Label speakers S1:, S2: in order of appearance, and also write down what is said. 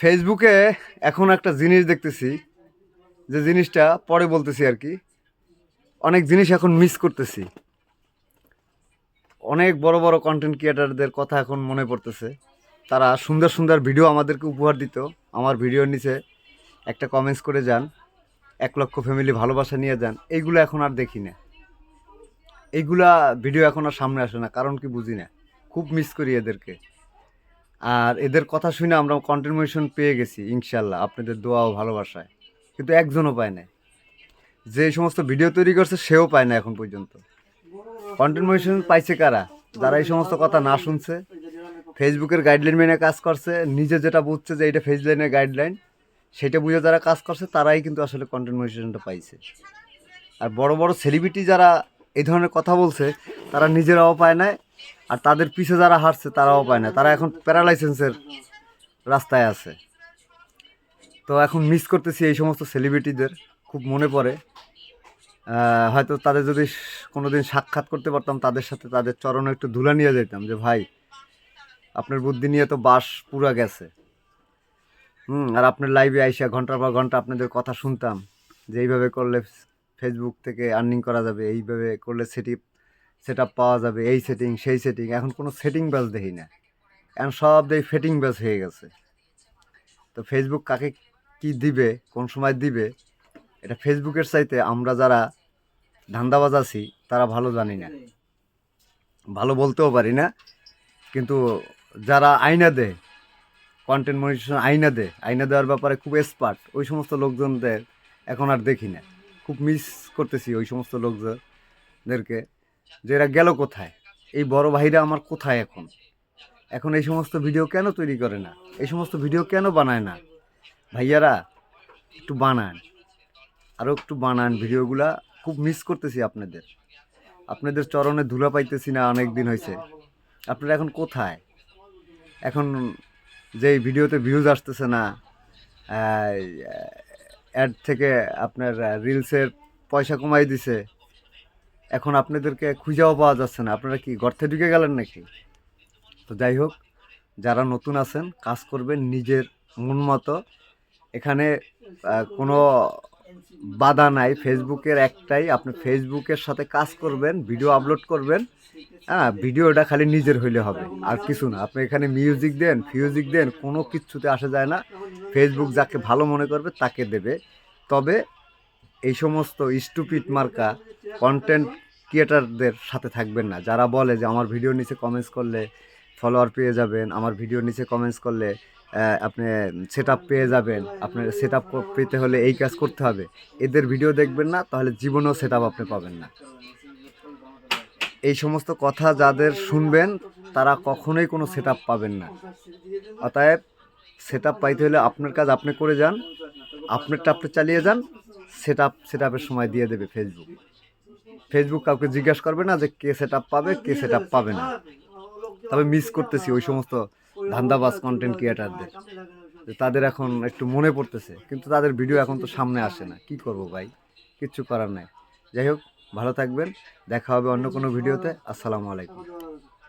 S1: ফেসবুকে এখন একটা জিনিস দেখতেছি, যে জিনিসটা পরে বলতেছি আর কি। অনেক জিনিস এখন মিস করতেছি। অনেক বড় বড় কন্টেন্ট ক্রিয়েটারদের কথা এখন মনে পড়তেছে। তারা সুন্দর সুন্দর ভিডিও আমাদেরকে উপহার দিত। আমার ভিডিওর নিচে একটা কমেন্টস করে যান, এক লক্ষ ফ্যামিলি ভালোবাসা নিয়ে যান। এইগুলো এখন আর দেখি না। এইগুলা ভিডিও এখন আর সামনে আসে না, কারণ কি বুঝি না। খুব মিস করি এদেরকে। আর এদের কথা শুনে আমরা কন্টিনিউশন পেয়ে গেছি ইনশাল্লাহ আপনাদের দোয়া ও ভালোবাসায়। কিন্তু একজনও পায় না যে সমস্ত ভিডিও তৈরি করছে, সেও পায় না এখন পর্যন্ত। কন্টিনিউশন পাইছে কারা? যারা এই সমস্ত কথা না শুনছে ফেসবুকের গাইডলাইন মেনে কাজ করছে, নিজে যেটা বুঝছে যে এটা ফেস লাইনের গাইডলাইন সেটা বুঝে যারা কাজ করছে, তারাই কিন্তু আসলে কন্টিনিউশনটা পাইছে। আর বড় বড় সেলিব্রিটি যারা এই ধরনের কথা বলছে, তারা নিজেরাও পায় না আর তাদের পিছে যারা হারছে, তারাও পায় না। তারা এখন প্যারালাইসেন্সের রাস্তায় আছে। তো এখন মিস করতেছি এই সমস্ত সেলিব্রিটিদের খুব মনে পড়ে। হয়তো তাদের যদি কোনোদিন সাক্ষাৎ করতে পারতাম, তাদের সাথে তাদের চরণে একটু ধুলা নিয়ে যেতাম যে, ভাই, আপনার বুদ্ধি নিয়ে তো বাস পুরা গেছে। হুম, আর আপনার লাইভে আইসা ঘণ্টার পর ঘণ্টা আপনাদের কথা শুনতাম যে, এইভাবে করলে ফেসবুক থেকে আর্নিং করা যাবে, এইভাবে করলে সেটি সেট পাওয়া যাবে, এই সেটিং সেই সেটিং এখন কোনো সেটিং ব্যাস দেখি না। এখন সব দেখি ফেটিং ব্যাস হয়ে গেছে। তো ফেসবুক কাকে কি দিবে, কোন সময় দিবে, এটা ফেসবুকের চাইতে আমরা যারা ধান্দাবাজ আছি, তারা ভালো জানি না। ভালো বলতেও পারি না, কিন্তু যারা আয়না দেয় কন্টেন্ট মনিটেশন আয়না দেয়, আয়না দেওয়ার ব্যাপারে খুব এক্সপার্ট ওই সমস্ত লোকজনদের এখন আর দেখি না। খুব মিস করতেছি ওই সমস্ত লোকজনদেরকে। যে এরা গেল কোথায়? এই বড় ভাইরা আমার কোথায় এখন? এখন এই সমস্ত ভিডিও কেন তৈরি করে না? এই সমস্ত ভিডিও কেন বানায় না? ভাইয়ারা, একটু বানান। আরও একটু বানান ভিডিওগুলা খুব মিস করতেছি আপনাদের। আপনাদের চরণে ধুলা পাইতেছি না, অনেক দিন হয়েছে আপনারা এখন কোথায়? এখন যেই ভিডিওতে ভিউজ আসতেছে না অ্যাড থেকে আপনার রিলসের পয়সা কমাই দিছে। এখন আপনাদেরকে খুঁজেও পাওয়া যাচ্ছে না। আপনারা কি গর্তে ঢুকে গেলেন নাকি? তো যাই হোক, যারা নতুন আছেন, কাজ করবেন নিজের মন মতো। এখানে কোনো বাধা নাই। ফেসবুকের একটাই, আপনি ফেসবুকের সাথে কাজ করবেন, ভিডিও আপলোড করবেন। হ্যাঁ ভিডিওটা খালি নিজের হইলে হবে, আর কিছু না। আপনি এখানে মিউজিক দেন, ফিউজিক দেন, কোনো কিচ্ছুতে আসা যায় না। ফেসবুক যাকে ভালো মনে করবে তাকে দেবে। তবে এই সমস্ত স্টুপিট মার্কা কন্টেন্ট ক্রিয়েটারদের সাথে থাকবেন না। যারা বলে যে আমার ভিডিও নিচে কমেন্টস করলে ফলোয়ার পেয়ে যাবেন, আমার ভিডিও নিচে কমেন্টস করলে আপনি সেট পেয়ে যাবেন, আপনার সেট পেতে হলে এই কাজ করতে হবে। এদের ভিডিও দেখবেন না, তাহলে জীবনেও সেট আপ আপনি পাবেন না। এই সমস্ত কথা যাদের শুনবেন, তারা কখনোই কোনো সেট পাবেন না। অতএব সেট পাইতে হলে আপনার কাজ আপনি করে যান, আপনারটা আপনি চালিয়ে যান সেট আপ সেট আপের সময় দিয়ে দেবে ফেসবুক ফেসবুক কাউকে জিজ্ঞাসা করবে না যে কে সেট আপ পাবে, কে সেট আপ পাবে না। তবে মিস করতেছি ওই সমস্ত ধান্দাবাজ কন্টেন্ট ক্রিয়েটারদের তাদের এখন একটু মনে পড়তেছে, কিন্তু তাদের ভিডিও এখন তো সামনে আসে না। কি করব ভাই? কিচ্ছু করার নাই। যাই হোক, ভালো থাকবেন। দেখা হবে অন্য কোনো ভিডিওতে আসসালামু আলাইকুম।